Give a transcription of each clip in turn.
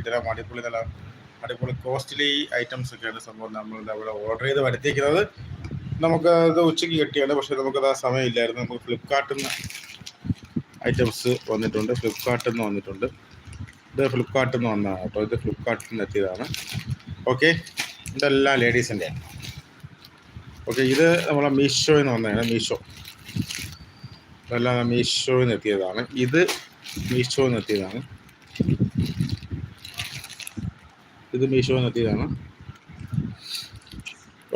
കിട്ടലാം അടിപൊളി നല്ല അടിപൊളി കോസ്റ്റ്ലി ഐറ്റംസ് ഒക്കെയാണ് സംഭവം നമ്മൾ അവിടെ ഓർഡർ ചെയ്ത് വരുത്തിയിരിക്കുന്നത്. നമുക്ക് അത് ഉച്ചയ്ക്ക് കിട്ടിയാണ് പക്ഷേ നമുക്കത് ആ സമയമില്ലായിരുന്നു. നമുക്ക് ഫ്ലിപ്കാർട്ടിൽ നിന്ന് ഐറ്റംസ് വന്നിട്ടുണ്ട്. ഫ്ലിപ്കാർട്ടിൽ നിന്ന് വന്നിട്ടുണ്ട്. ഇത് ഫ്ലിപ്കാർട്ടിൽ നിന്ന് വന്നതാണ് കേട്ടോ. ഇത് ഫ്ലിപ്കാർട്ടിൽ നിന്ന് എത്തിയതാണ്. ഓക്കെ. ഇതെല്ലാം ലേഡീസിന്റെ. ഓക്കെ ഇത് നമ്മളെ മീഷോയിൽ നിന്ന് വന്നതാണ്. മീഷോ. ഇതെല്ലാം മീഷോയിൽ നിന്ന് എത്തിയതാണ്. ഇത് മീഷോയിൽ നിന്ന് എത്തിയതാണ്. ഇത് മീഷോയിൽ നിന്ന് എത്തിയതാണ്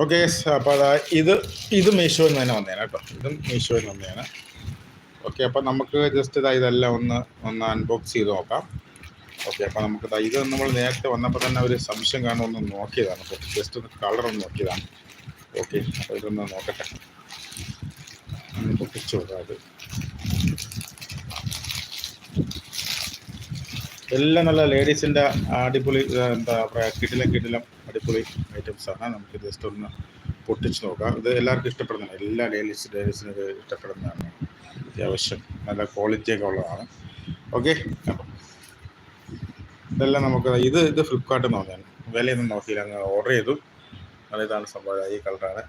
ഓക്കെ അപ്പോൾ അതാ ഇത് ഇത് മീഷോയിൽ നിന്ന് തന്നെ വന്നതാണ് കേട്ടോ. ഇതും മീഷോയിൽ നിന്ന് വന്നേനെ. ഓക്കെ അപ്പോൾ നമുക്ക് ജസ്റ്റ് ഇതാ ഇതെല്ലാം ഒന്ന് ഒന്ന് അൺബോക്സ് ചെയ്ത് നോക്കാം. ഓക്കെ അപ്പോൾ നമുക്ക് ഇതാ നമ്മൾ നേരത്തെ വന്നപ്പോൾ തന്നെ ഒരു സംശയം കാണുമെന്ന് നോക്കിയതാണ്. അപ്പോൾ ജസ്റ്റ് ഒന്ന് കളർ ഒന്ന് നോക്കിയതാണ്. ഓക്കെ അപ്പോൾ ഇതൊന്ന് നോക്കട്ടെ. ഒന്ന് പൊട്ടിച്ചു നോക്കാം എല്ലാം നല്ല ലേഡീസിന്റെ അടിപൊളി എന്താ പറയുക കിടിലം കിടിലം അടിപൊളി ഐറ്റംസ് ആണ്. നമുക്ക് ജസ്റ്റ് ഒന്ന് പൊട്ടിച്ച് നോക്കാം. ഇത് എല്ലാവർക്കും ഇഷ്ടപ്പെടുന്നതാണ് എല്ലാ ലേഡീസ് ലേഡീസിനും ഇത് ഇഷ്ടപ്പെടുന്നതാണ് അത്യാവശ്യം നല്ല ക്വാളിറ്റിയൊക്കെ ഉള്ളതാണ്. ഓക്കെ അപ്പം ഇതെല്ലാം നമുക്ക് ഇത് ഇത് ഫ്ലിപ്കാർട്ടിൽ നിന്ന് വന്നതാണ് വിലയൊന്നും നോക്കിയില്ല. അങ്ങ് ഓർഡർ ചെയ്തു. നല്ല ഇതാണ് സംഭവം. ഈ കളറാണ്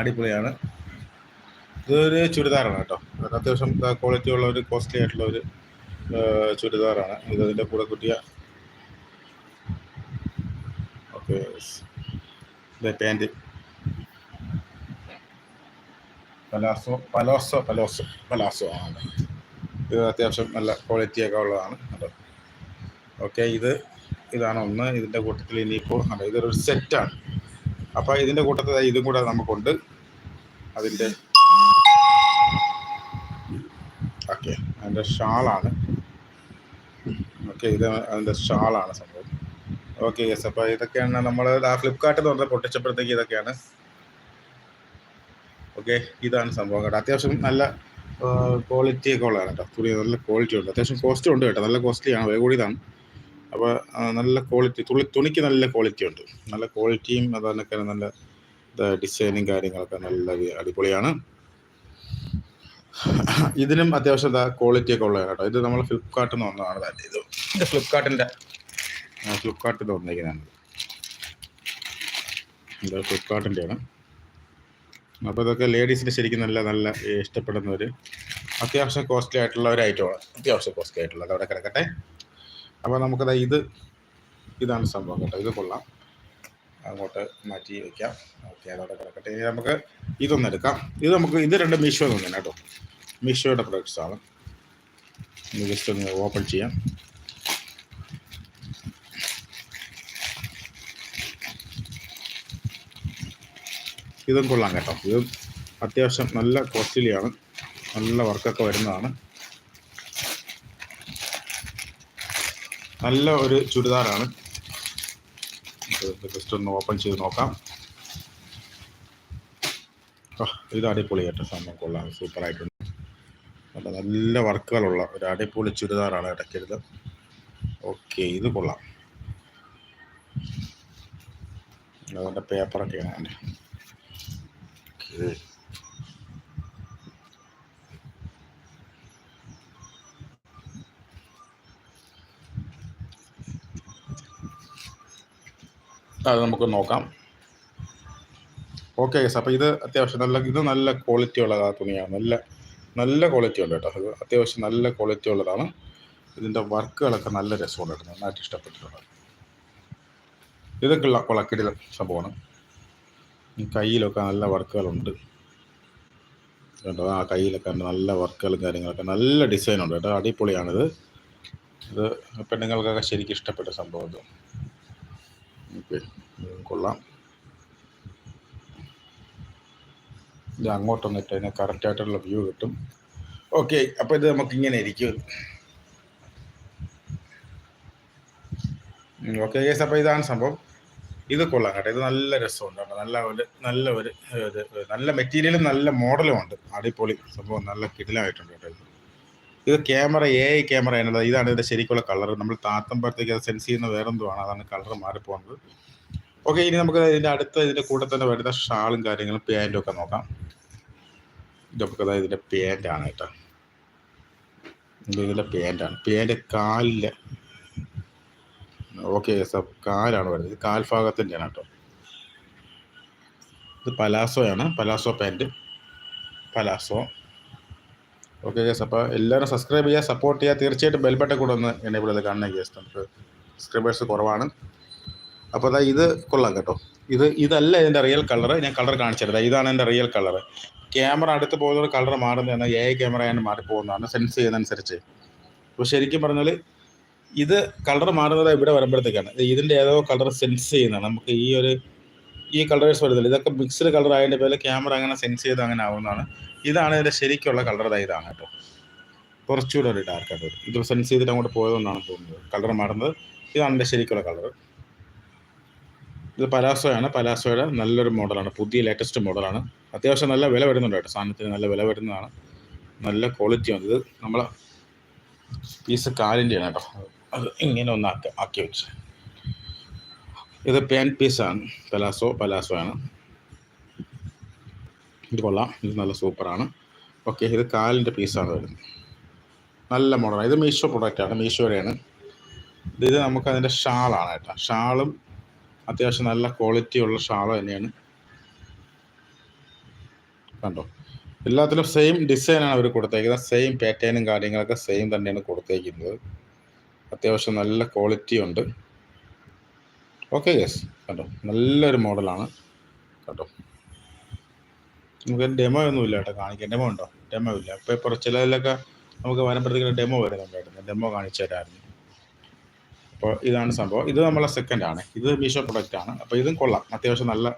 അടിപൊളിയാണ്. ഇതൊരു ചുരിദാറാണ് കേട്ടോ. അത്യാവശ്യം ക്വാളിറ്റി ഉള്ള ഒരു കോസ്റ്റ്ലി ആയിട്ടുള്ള ഒരു ചുരിദാറാണ്. ഇത് അതിന്റെ കൂടെ കുട്ടിയ okay pant palazzo palazzo palazzo palazzo ആണ്. ഇത് അത്യാവശ്യം നല്ല ക്വാളിറ്റിയൊക്കെ ഉള്ളതാണ് കേട്ടോ. ഓക്കെ ഇത് ഇതാണ് ഒന്ന്. ഇതിന്റെ കൂട്ടത്തിൽ ഇനിയിപ്പോൾ അതെ ഇതൊരു സെറ്റാണ് അപ്പോൾ ഇതിന്റെ കൂട്ടത്തിൽ ഇതും കൂടെ നമുക്കുണ്ട്. അതിന്റെ അതിന്റെ ഷാളാണ്. ഓക്കെ ഇത് അതിന്റെ ഷാളാണ് സംഭവം. Okay yes. അപ്പോൾ ഇതൊക്കെയാണ് നമ്മൾ ആ ഫ്ലിപ്കാർട്ടിൽ നിന്ന് പൊട്ടിച്ചപ്പോഴത്തേക്ക് ഇതൊക്കെയാണ്. ഓക്കെ ഇതാണ് സംഭവം കേട്ടോ. അത്യാവശ്യം നല്ല ക്വാളിറ്റി ഒക്കെ ഉള്ളതാണ് കേട്ടോ. തുണി നല്ല ക്വാളിറ്റി ഉണ്ട്. അത്യാവശ്യം കോസ്റ്റും ഉണ്ട് കേട്ടോ. നല്ല കോസ്റ്റ്ലി ആണ് വില കൂടിയതാണ് അപ്പോൾ നല്ല ക്വാളിറ്റി തുണി തുണിക്ക് നല്ല ക്വാളിറ്റി ഉണ്ട്. നല്ല ക്വാളിറ്റിയും അതുപോലൊക്കെ നല്ല ഡിസൈനും കാര്യങ്ങളൊക്കെ നല്ല അടിപൊളിയാണ്. ഇതിനും അത്യാവശ്യം ക്വാളിറ്റി ഒക്കെ ഉള്ളത് കേട്ടോ. ഇത് നമ്മൾ ഫ്ലിപ്കാർട്ടിൽ നിന്ന് വന്നതാണ് തന്നെ ഇത് ഇത് ഫ്ലിപ്കാർട്ടിന്റെ ഫ്ലിപ്കാർട്ടിൽ നിന്ന് വന്നിരിക്കുന്നതാണ് ഇത് ഫ്ലിപ്കാർട്ടിന്റെയാണ് അപ്പോൾ ഇതൊക്കെ ലേഡീസിന് ശരിക്കും നല്ല നല്ല ഇഷ്ടപ്പെടുന്ന ഒരു അത്യാവശ്യം കോസ്റ്റ്ലി ആയിട്ടുള്ള ഒരു ഐറ്റമാണ് അത്യാവശ്യം കോസ്റ്റ്ലി ആയിട്ടുള്ള അത് അവിടെ കിടക്കട്ടെ അപ്പോൾ നമുക്കത് ഇത് ഇതാണ് സംഭവം കേട്ടോ. ഇത് കൊള്ളാം. അങ്ങോട്ട് മാറ്റി വയ്ക്കാം ഓക്കെ അതവിടെ കിടക്കട്ടെ. ഇനി നമുക്ക് ഇതൊന്നെടുക്കാം ഇത് നമുക്ക് ഇത് രണ്ട് മീഷോ തന്നെ കേട്ടോ. മീഷോയുടെ പ്രൊഡക്ട്സാണ് ജസ്റ്റ് ഒന്ന് ഓപ്പൺ ചെയ്യാം. ഇതും കൊള്ളാം കേട്ടോ. ഇതും അത്യാവശ്യം നല്ല കോസ്റ്റ്ലിയാണ് നല്ല വർക്കൊക്കെ വരുന്നതാണ്. നല്ല ഒരു ചുരിദാറാണ്. ജസ്റ്റ് ഒന്ന് ഓപ്പൺ ചെയ്ത് നോക്കാം. ഇത് അടിപൊളി കേട്ടോ സംഭവം കൊള്ളാം. സൂപ്പറായിട്ടുണ്ട്. നല്ല നല്ല വർക്കുകളുള്ള ഒരു അടിപൊളി ചുരിദാറാണ് ഇടയ്ക്കരുത് ഓക്കെ ഇത് കൊള്ളാം. അതുകൊണ്ട് അതിന്റെ ഓക്കെ. അത് നമുക്ക് നോക്കാം. ഓക്കെ അപ്പോൾ ഇത് അത്യാവശ്യം നല്ല ഇത് നല്ല ക്വാളിറ്റി ഉള്ള തുണിയാണ്. നല്ല നല്ല ക്വാളിറ്റി ഉണ്ട് കേട്ടോ. അത്യാവശ്യം നല്ല ക്വാളിറ്റി ഉള്ളതാണ്. ഇതിന്റെ വർക്കുകളൊക്കെ നല്ല രസമുണ്ട് കേട്ടോ. നന്നായിട്ട് ഇഷ്ടപ്പെട്ടിട്ടുണ്ട്. ഇതൊക്കെയുള്ള കൊളക്കിടില സംഭവമാണ്. കയ്യിലൊക്കെ നല്ല വർക്കുകളുണ്ട്. കേട്ടോ ആ കയ്യിലൊക്കെ നല്ല വർക്കുകളും കാര്യങ്ങളൊക്കെ നല്ല ഡിസൈൻ ഉണ്ട് കേട്ടോ. അടിപൊളിയാണിത്. ഇത് പെണ്ണുങ്ങൾക്കൊക്കെ ശരിക്കും ഇഷ്ടപ്പെട്ട സംഭവം ഇത്. ഓക്കെ. കൊള്ളാം. ഇത് അങ്ങോട്ടൊന്ന് ഇട്ട് അതിന് കറക്റ്റായിട്ടുള്ള വ്യൂ കിട്ടും. ഓക്കെ അപ്പോൾ ഇത് നമുക്ക് ഇങ്ങനെ ഇരിക്കും. ഓക്കെ ഗേസ് അപ്പോൾ ഇതാണ് സംഭവം. ഇത് കൊള്ളാം കേട്ടോ. ഇത് നല്ല രസമുണ്ട് കേട്ടോ. നല്ല ഒരു നല്ല ഒരു നല്ല മെറ്റീരിയലും നല്ല മോഡലും ഉണ്ട്. അടിപൊളി സംഭവം. നല്ല കിടിലായിട്ടുണ്ട് കേട്ടോ ഇത്. ക്യാമറ എ ഐ ക്യാമറ എന്നത് ഇതാണ് ഇതിന്റെ ശരിക്കുള്ള കളർ നമ്മൾ താത്തുമ്പോഴത്തേക്ക് അത് സെൻസ് ചെയ്യുന്ന വേറെന്തോ ആണ് അതാണ് കളർ മാറിപ്പോകുന്നത്. ഓക്കെ ഇനി നമുക്ക് ഇതിന്റെ അടുത്ത ഇതിന്റെ കൂടെ തന്നെ വരുന്ന ഷാളും കാര്യങ്ങളും പാന്റും ഒക്കെ നോക്കാം. ഇതൊക്കെ അതായത് ഇതിന്റെ പാന്റാണ് കേട്ടോ. ഇത് ഇതിന്റെ പാന്റാണ് പാന്റ് കാലിൽ. ഓക്കെ സർ കാലാണ് വരുന്നത്. ഇത് കാൽഭാഗത്തിന്റെയാണ് കേട്ടോ. ഇത് പലാസോയാണ്. Palazzo pant palazzo. Okay guys അപ്പോൾ എല്ലാവരും സബ്സ്ക്രൈബ് ചെയ്യുക സപ്പോർട്ട് ചെയ്യുക. തീർച്ചയായിട്ടും ബെൽബട്ടൺ കൂടെ ഒന്ന് എനേബിൾ ചെയ്ത് കാണണം ഗേസ് നമുക്ക് സബ്സ്ക്രൈബേഴ്സ് കുറവാണ്. അപ്പോൾ അതാ ഇത് കൊള്ളാം കേട്ടോ. ഇത് ഇതല്ല ഇതിന്റെ റിയൽ കളർ ഞാൻ കളർ കാണിച്ചിരുന്നത് ഇതാണ് എന്റെ റിയൽ കളർ ക്യാമറ അടുത്ത് പോകുന്നത് കളർ മാറുന്നതാണ് എ ഐ ഞാൻ മാറിപ്പോകുന്നതാണ്. സെൻസ് ചെയ്യുന്നതനുസരിച്ച്. അപ്പോൾ ശരിക്കും പറഞ്ഞാൽ ഇത് കളർ മാറുന്നത് ഇവിടെ വരുമ്പോഴത്തേക്കാണ്. ഇത് ഇതിന്റെ ഏതോ കളർ സെൻസ് ചെയ്യുന്നതാണ്. നമുക്ക് ഈ ഒരു ഈ കളേഴ്സ് വരുന്നില്ല. ഇതൊക്കെ മിക്സ്ഡ് കളർ ആയതിന്റെ പേരിൽ ക്യാമറ അങ്ങനെ സെൻസ് ചെയ്ത് അങ്ങനെ ആവുന്നതാണ്. ഇതാണ് ഇതിന്റെ ശരിക്കുള്ള കളർ ഇതാണ് കേട്ടോ. കുറച്ചുകൂടെ ഒരു ഡാർക്ക് ആയിട്ട് ഇത് സെൻസ് ചെയ്തിട്ട് അങ്ങോട്ട് പോയതുകൊണ്ടാണ് തോന്നുന്നത്. കളർ മാറുന്നത്. ഇതാണ് എന്റെ ശരിക്കുള്ള കളർ ഇത് പലാസോയാണ്. പലാസോയുടെ നല്ലൊരു മോഡലാണ്. പുതിയ ലേറ്റസ്റ്റ് മോഡലാണ്. അത്യാവശ്യം നല്ല വില വരുന്നുണ്ട് കേട്ടോ. സാധനത്തിന് നല്ല വില വരുന്നതാണ്. നല്ല ക്വാളിറ്റിയാണ് ഇത്. നമ്മൾ പീസ് കാലിന്റെയാണ് കേട്ടോ. അത് ഇങ്ങനെ ഒന്ന് ആക്കി ആക്കി വെച്ച്. ഇത് പാൻ പീസാണ് പലാസോ പലാസോ ആണ് ഇത് കൊള്ളാം. ഇത് നല്ല സൂപ്പറാണ്. ഓക്കെ ഇത് കാലിന്റെ പീസാണ് വരുന്നത് നല്ല മോഡലാണ്. ഇത് മീഷോ പ്രൊഡക്റ്റാണ് മീഷോയുടെയാണ് ഇത് നമുക്ക് അതിന്റെ ഷാളാണ് കേട്ടോ. ഷാളും അത്യാവശ്യം നല്ല ക്വാളിറ്റി ഉള്ള ഷാൾ തന്നെയാണ്. കണ്ടോ? എല്ലാത്തിലും സെയിം ഡിസൈനാണ് അവർ കൊടുത്തേക്കുന്നത്. സെയിം പാറ്റേണും കാര്യങ്ങളൊക്കെ സെയിം തന്നെയാണ് കൊടുത്തേക്കുന്നത്. അത്യാവശ്യം നല്ല ക്വാളിറ്റി ഉണ്ട്. ഓക്കെ യെസ് കണ്ടോ? നല്ലൊരു മോഡലാണ്. കേട്ടോ നമുക്ക് ഡെമോ ഒന്നും ഇല്ല കേട്ടോ കാണിക്കാൻ. ഡെമോ ഉണ്ടോ? ഡെമോ ഇല്ല. ഇപ്പോൾ ചിലതിലൊക്കെ നമുക്ക് വരുമ്പോഴത്തേക്കും ഡെമോ വരുന്നുണ്ടായിരുന്നു. ഡെമോ കാണിച്ചു തരാമായിരുന്നു അപ്പോൾ ഇതാണ് സംഭവം. ഇത് നമ്മളെ സെക്കൻഡ് ആണ്. ഇത് മീഷോ പ്രൊഡക്റ്റ് ആണ്. അപ്പോൾ ഇതും കൊള്ളാം. അത്യാവശ്യം നല്ല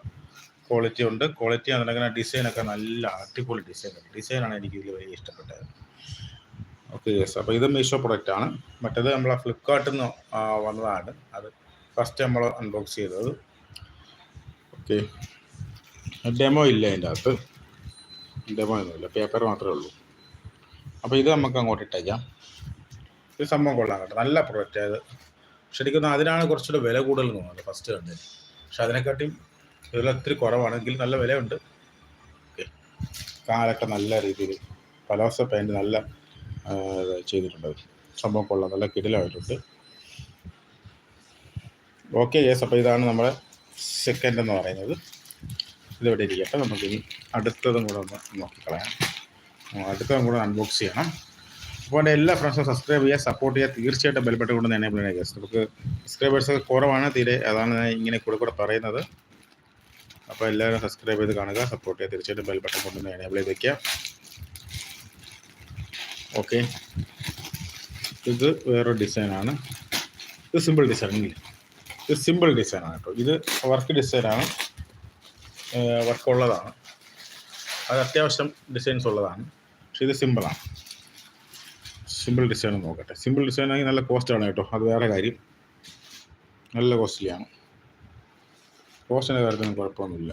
ക്വാളിറ്റി ഉണ്ട്. ക്വാളിറ്റി അതിനങ്ങനെ ഡിസൈനൊക്കെ നല്ല അടിപൊളി ഡിസൈൻ ഡിസൈനാണ് എനിക്ക് ഇതിൽ വലിയ ഇഷ്ടപ്പെട്ടത്. ഓക്കെ യെസ് അപ്പോൾ ഇത് മീഷോ പ്രൊഡക്റ്റ് ആണ്. മറ്റേത് നമ്മളെ ഫ്ലിപ്കാർട്ടിൽ നിന്ന് വന്നതാണ്. അത് ഫസ്റ്റ് നമ്മൾ അൺബോക്സ് ചെയ്തത്. ഓക്കെ ഡെമോ ഇല്ല അതിന്റെ അകത്ത്. ഡെമോ ഒന്നുമില്ല പേപ്പർ മാത്രമേ ഉള്ളൂ. അപ്പോൾ ഇത് നമുക്ക് അങ്ങോട്ട് ഇട്ടേക്കാം. ഇത് സംഭവം കൊള്ളാം കേട്ടോ. നല്ല പ്രൊഡക്റ്റ് അത് ശരിക്കും അതിനാണ് കുറച്ചുകൂടെ വില കൂടുതൽ തോന്നുന്നത് ഫസ്റ്റ് കണ്ടത് പക്ഷെ അതിനെക്കാട്ടിയും ഇതിൽ ഒത്തിരി കുറവാണെങ്കിൽ നല്ല വിലയുണ്ട്. ഓക്കെ കാലൊക്കെ നല്ല രീതിയിൽ പലോസ പാന്റ് നല്ല ചെയ്തിട്ടുണ്ട്. സംഭവം കൊള്ളാം. നല്ല കിടിലമായിട്ടുണ്ട്. ഓക്കെ യെസ് അപ്പോൾ ഇതാണ് നമ്മുടെ സെക്കൻഡ് എന്ന് പറയുന്നത്. ഇതിവിടെ ഇരിക്കട്ടെ. നമുക്കിനി അടുത്തതും കൂടെ ഒന്ന് നോക്കിക്കളയാം. അടുത്തതും കൂടെ അൺബോക്സ് ചെയ്യണം. എന്റെ എല്ലാ ഫ്രണ്ട്സും സബ്സ്ക്രൈബ് ചെയ്യുക സപ്പോർട്ട് ചെയ്യുക തീർച്ചയായിട്ടും ബെൽബട്ട് കൊണ്ട് തന്നെ ചെയ്യണം ഗസ് നമുക്ക് സബ്സ്ക്രൈബേഴ്സ് കുറവാണ് തീരെ അതാണ് ഞാൻ ഇങ്ങനെ കൂടെ കൂടെ പറയുന്നത്. അപ്പോൾ എല്ലാവരും സബ്സ്ക്രൈബ് ചെയ്ത് കാണുക സപ്പോർട്ട് ചെയ്യുക തീർച്ചയായിട്ടും ബെൽബട്ടൺ കൊണ്ട് എനേബിൾ ചെയ്ത് വയ്ക്കുക ഓക്കെ ഇത് വേറൊരു ഡിസൈനാണ് ഇത് സിമ്പിൾ ഡിസൈൻ ഇല്ലേ? ഇത് സിമ്പിൾ ഡിസൈനാണ് കേട്ടോ. ഇത് വർക്ക് ഡിസൈനാണ് വർക്ക് ഉള്ളതാണ്. അത് അത്യാവശ്യം ഡിസൈൻസ് ഉള്ളതാണ്. പക്ഷേ ഇത് സിമ്പിളാണ് സിമ്പിൾ ഡിസൈൻ നോക്കട്ടെ. സിമ്പിൾ ഡിസൈൻ ആണെങ്കിൽ നല്ല കോസ്റ്റ് ആണ് കേട്ടോ. അത് വേറെ കാര്യം. നല്ല കോസ്റ്റ്ലിയാണ് കോസ്റ്റിന്റെ കാര്യത്തിനും കുഴപ്പമൊന്നുമില്ല.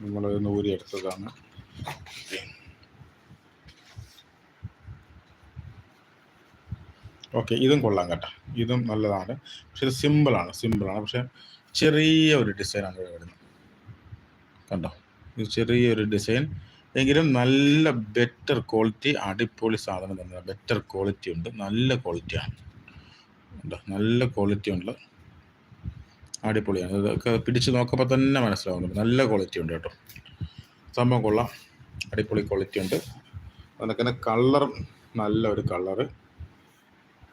നമ്മൾ നൂരി എടുത്തതാണ്. ഓക്കെ ഇതും കൊള്ളാം കേട്ടോ. ഇതും നല്ലതാണ്. പക്ഷെ ഇത് സിമ്പിളാണ് സിമ്പിളാണ് പക്ഷെ ചെറിയ ഒരു ഡിസൈനാണ് വരുന്നത്. കണ്ടോ? ഇത് ചെറിയൊരു ഡിസൈൻ. എങ്കിലും നല്ല ബെറ്റർ ക്വാളിറ്റി അടിപൊളി സാധനം തന്നെയാണ് ബെറ്റർ ക്വാളിറ്റി ഉണ്ട്. നല്ല ക്വാളിറ്റിയാണ് ഉണ്ടോ നല്ല ക്വാളിറ്റി ഉണ്ട്. അടിപൊളിയാണ്. ഇതൊക്കെ പിടിച്ച് നോക്കുമ്പോൾ തന്നെ മനസ്സിലാവുന്നുണ്ട്. നല്ല ക്വാളിറ്റി ഉണ്ട് കേട്ടോ. സംഭവം കൊള്ളാം. അടിപൊളി ക്വാളിറ്റി ഉണ്ട്. അതിനൊക്കെ കളറും നല്ല ഒരു കളറ്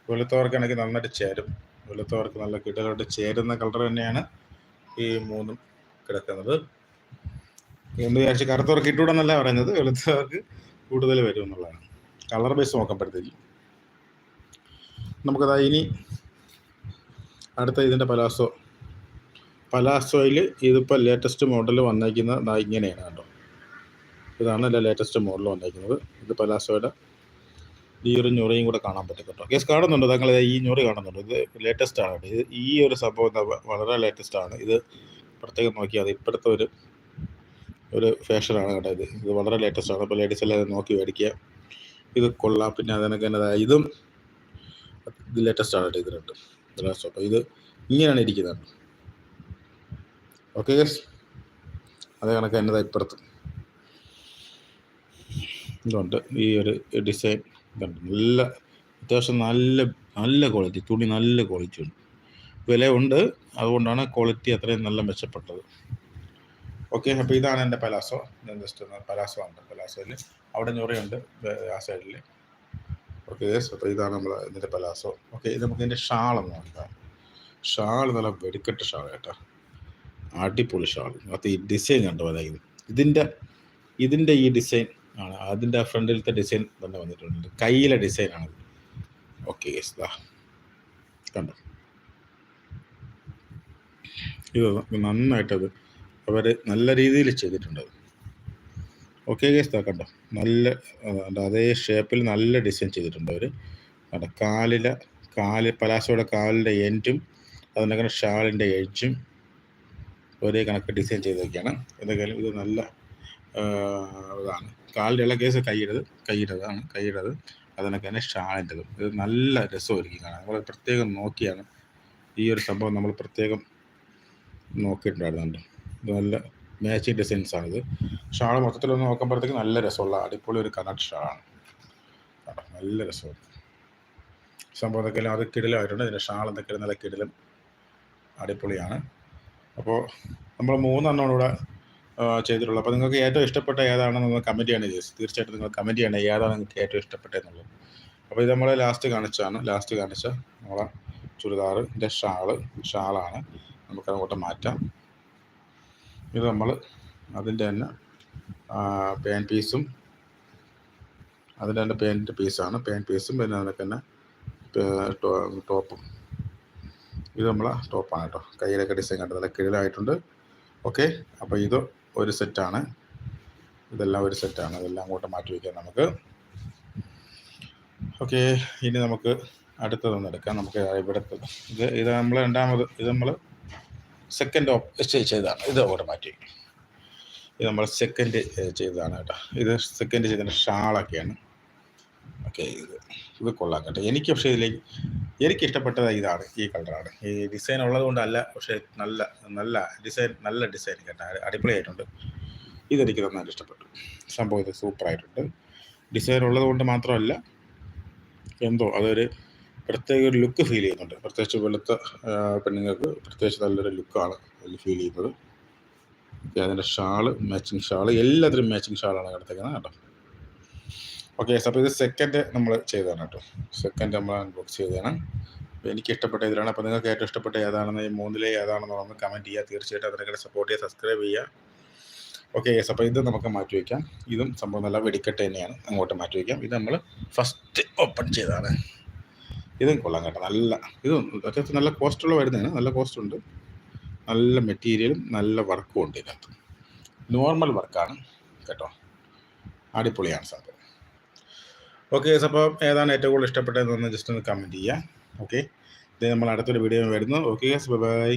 വെളുത്തവർക്കാണെങ്കിൽ നന്നായിട്ട് ചേരും. വെളുത്തവർക്ക് നല്ല കിടലോട്ട് ചേരുന്ന കളർ തന്നെയാണ് ഈ മൂന്നും കിടക്കുന്നത്. എന്ന് വിചാരിച്ച് കറുത്തവർക്ക് ഇട്ടുകൂടെന്നല്ല പറയുന്നത് വെളുത്തവർക്ക് കൂടുതൽ വരും എന്നുള്ളതാണ്. കളർ ബേസ് നോക്കുമ്പോഴത്തേക്ക്. നമുക്കതാ ഇനി അടുത്ത ഇതിന്റെ പലാസോ. പലാസോയിൽ ഇതിപ്പോൾ ലേറ്റസ്റ്റ് മോഡൽ വന്നേക്കുന്നത് ഇങ്ങനെയാണ് കേട്ടോ. ഇതാണ് എന്റെ ലേറ്റസ്റ്റ് മോഡൽ വന്നേക്കുന്നത്. ഇത് പലാസോയുടെ ഈ ഒരു ഞൊറിയും കൂടെ കാണാൻ പറ്റും കേട്ടോ. കേസ് കാണുന്നുണ്ട്? താങ്കൾ ഈ ഞൊറി കാണുന്നുണ്ട്? ഇത് ലേറ്റസ്റ്റ് ആണ് ഇത് ഈ ഒരു സംഭവം വളരെ ലേറ്റസ്റ്റ് ആണ്. ഇത് പ്രത്യേകം നോക്കിയാൽ ഇപ്പോഴത്തെ ഒരു ഒരു ഫാഷനാണ് കേട്ടോ ഇത്. ഇത് വളരെ ലേറ്റസ്റ്റ് ആണ്. അപ്പോൾ ലേഡീസ് എല്ലാം നോക്കി മേടിക്കുക. ഇത് കൊള്ളാം. പിന്നെ അതിനൊക്കെ എന്നതാ ഇതും ഇത് ലേറ്റസ്റ്റ് ആണ് കേട്ടോ ഇത് രണ്ടും. ലാസ്റ്റ് അപ്പോൾ ഇത് ഇങ്ങനെയാണ് ഇരിക്കുന്നത് ഓക്കെ ഗസ് അതേ കണക്ക് എന്നതാ ഇപ്പുറത്ത്. ഇതുണ്ട്. ഈ ഒരു ഡിസൈൻ ഇതുണ്ട്. നല്ല അത്യാവശ്യം നല്ല നല്ല ക്വാളിറ്റി തുണി നല്ല ക്വാളിറ്റി ഉണ്ട്. വില ഉണ്ട് അതുകൊണ്ടാണ് ക്വാളിറ്റി അത്രയും നല്ല മെച്ചപ്പെട്ടത്. ഓക്കെ അപ്പോൾ ഇതാണ് എന്റെ പലാസോ. ഞാൻ ജസ്റ്റ് ഒന്ന് പലാസോ ഉണ്ട് പലാസോയിൽ അവിടെ ഞൊറിയുണ്ട് ആ സൈഡിൽ ഓക്കെ അപ്പോൾ ഇതാണ് നമ്മൾ ഇതിന്റെ പലാസോ. ഓക്കെ ഇത് നമുക്ക് ഇതിന്റെ ഷാളൊന്ന് നോക്കാം. ഷാൾ നല്ല വെടിക്കെട്ട് ഷാൾ കേട്ടോ. അടിപൊളി ഷാൾ. അത് ഈ ഡിസൈൻ കണ്ടു? അതായത് ഇതിന്റെ ഇതിന്റെ ഈ ഡിസൈൻ ആണ്. അതിന്റെ ഫ്രണ്ടിലത്തെ ഡിസൈൻ തന്നെ വന്നിട്ടുണ്ട്. കയ്യിലെ ഡിസൈനാണ് ഓക്കെ ദാ. കണ്ടോ? ഇത് നന്നായിട്ടത് അവർ നല്ല രീതിയിൽ ചെയ്തിട്ടുണ്ട് ഓക്കെ കേസ് കണ്ടോ? നല്ല അതേ ഷേപ്പിൽ നല്ല ഡിസൈൻ ചെയ്തിട്ടുണ്ട് അവർ കണ്ടോ? കാലിലെ കാൽ പലാസോയുടെ കാലിന്റെ എൻഡും അതിനകത്ത് ഷാളിന്റെ എഡ്ജും ഒരേ കണക്ക് ഡിസൈൻ ചെയ്തൊക്കെയാണ് എന്തൊക്കെയാലും ഇത് നല്ല ഇതാണ്. കാലിന്റെ ഇള കേസ് കൈയിടത് കൈയിടതാണ് കൈയിടത്. അതിനൊക്കെ തന്നെ ഷാളിന്റെതും ഇത് നല്ല രസമായിരിക്കും കാണാൻ. നമ്മൾ പ്രത്യേകം നോക്കിയാണ്. ഈ ഒരു സംഭവം നമ്മൾ പ്രത്യേകം നോക്കിയിട്ടുണ്ടായിരുന്നുണ്ട് നല്ല മാച്ചിങ് ഡിസൈൻസ് ആണിത്. ഷാൾ മൊത്തത്തിലൊന്ന് നോക്കുമ്പോഴത്തേക്ക് നല്ല രസമുള്ള അടിപൊളി ഒരു കനട്ട് ഷാളാണ് കേട്ടോ നല്ല രസമാണ് സംഭവം എന്തൊക്കെ അത് കിടിലായിട്ടുണ്ട് ഇതിന്റെ ഷാൾ എന്തൊക്കെ നല്ല കിടിലും അടിപൊളിയാണ്. അപ്പോൾ നമ്മൾ മൂന്നെണ്ണം ഇവിടെ ചെയ്തിട്ടുള്ളൂ അപ്പോൾ നിങ്ങൾക്ക് ഏറ്റവും ഇഷ്ടപ്പെട്ട ഏതാണെന്ന് നിങ്ങൾ കമന്റ് ചെയ്യണം ചേച്ചി തീർച്ചയായിട്ടും നിങ്ങൾ കമന്റ് ചെയ്യണം ഏതാണ് നിങ്ങൾക്ക് ഏറ്റവും ഇഷ്ടപ്പെട്ടതെന്നുള്ളത് അപ്പോൾ ഇത് നമ്മൾ ലാസ്റ്റ് കാണിച്ചാണ് ലാസ്റ്റ് കാണിച്ച നമ്മളെ ചുരിദാറിന്റെ ഷാൾ ഷാളാണ്. നമുക്കതങ്ങോട്ട് മാറ്റാം. ഇത് നമ്മൾ അതിന്റെ തന്നെ പാൻ പീസും അതിന്റെ തന്നെ പാന്റ് പീസാണ് പാൻ പീസും പിന്നെ അതിനൊക്കെ തന്നെ ടോപ്പും. ഇത് നമ്മൾ ടോപ്പാണ് കേട്ടോ. കയ്യിലൊക്കെ ഡിസൈൻ കണ്ടത്. നല്ല കിഴിലായിട്ടുണ്ട് ഓക്കെ അപ്പോൾ ഇത് ഒരു സെറ്റാണ് ഇതെല്ലാം ഒരു സെറ്റാണ് ഇതെല്ലാം അങ്ങോട്ട് മാറ്റി വയ്ക്കാം നമുക്ക്. ഓക്കെ ഇനി നമുക്ക് അടുത്തതൊന്നെടുക്കാം നമുക്ക് ഇവിടുത്തെ ഇത് ഇത് നമ്മൾ രണ്ടാമത് ഇത് നമ്മൾ സെക്കൻഡ് ഓപ്പ് ചെയ്തതാണ്. ഇത് ഓട്ടോമാറ്റിക് മാറ്റി. ഇത് നമ്മൾ സെക്കൻഡ് ചെയ്തതാണ് കേട്ടോ. ഇത് സെക്കൻഡ് ചെയ്തതിന്റെ ഷാളൊക്കെയാണ്. ഓക്കെ ഇത് ഇത് കൊള്ളാം കേട്ടോ. എനിക്ക് പക്ഷേ ഇതിലേക്ക് എനിക്ക് ഇഷ്ടപ്പെട്ടത് ഇതാണ് ഈ കളറാണ് ഈ ഡിസൈൻ ഉള്ളത് കൊണ്ടല്ല പക്ഷേ നല്ല നല്ല ഡിസൈൻ നല്ല ഡിസൈൻ കേട്ടോ. അടി- അടിപൊളിയായിട്ടുണ്ട്. ഇതെനിക്ക് നന്നായിട്ട് ഇഷ്ടപ്പെട്ടു. സംഭവം ഇത് സൂപ്പറായിട്ടുണ്ട് ഡിസൈൻ ഉള്ളത് കൊണ്ട് മാത്രമല്ല എന്തോ അതൊരു പ്രത്യേക ഒരു ലുക്ക് ഫീൽ ചെയ്യുന്നുണ്ട്. പ്രത്യേകിച്ച് വെളുത്ത പെണ്ണുങ്ങൾക്ക് പ്രത്യേകിച്ച് നല്ലൊരു ലുക്കാണ് അതിൽ ഫീൽ ചെയ്യുന്നത്. ഓക്കെ അതിന്റെ ഷാൾ മാച്ചിങ് ഷാൾ എല്ലാത്തിനും മാച്ചിങ് ഷാളാണ് കിടത്തേക്കുന്നത് കേട്ടോ. ഓക്കെ അപ്പോൾ ഇത് സെക്കൻഡ് നമ്മൾ ചെയ്തതാണ് കേട്ടോ. സെക്കൻഡ് നമ്മൾ അൺബോക്സ് ചെയ്തതാണ്. അപ്പോൾ എനിക്ക് ഇഷ്ടപ്പെട്ട ഇതിലാണ്. അപ്പോൾ നിങ്ങൾക്ക് ഏറ്റവും ഇഷ്ടപ്പെട്ട ഏതാണെന്ന് ഈ മൂന്നിലെ ഏതാണെന്ന് ഒന്ന് കമന്റ് ചെയ്യുക. തീർച്ചയായിട്ടും കൂടെ സപ്പോർട്ട് ചെയ്യുക സബ്സ്ക്രൈബ് ചെയ്യുക. ഓക്കെ യെസ് അപ്പോൾ ഇത് നമുക്ക് മാറ്റി വയ്ക്കാം. ഇതും സംഭവം നല്ല വെടിക്കെട്ട് തന്നെയാണ്. അങ്ങോട്ട് മാറ്റി വയ്ക്കാം. ഇത് നമ്മൾ ഫസ്റ്റ് ഓപ്പൺ ചെയ്തതാണ്. ഇതും കൊള്ളാം കേട്ടോ. നല്ല ഇതും അത്യാവശ്യം നല്ല കോസ്റ്റുള്ള വരുന്നതാണ്. നല്ല കോസ്റ്റ് ഉണ്ട്. നല്ല മെറ്റീരിയലും നല്ല വർക്കും ഉണ്ട് ഇതിനകത്ത്. നോർമൽ വർക്കാണ് കേട്ടോ. അടിപൊളിയാണ് സാധനം ഓക്കെ അപ്പോൾ ഏതാണ് ഏറ്റവും കൂടുതൽ ഇഷ്ടപ്പെട്ടതെന്ന് ജസ്റ്റ് ഒന്ന് കമന്റ് ചെയ്യാം. ഓക്കെ ഇത് നമ്മൾ അടുത്തൊരു വീഡിയോ വരുന്നു. Okay bye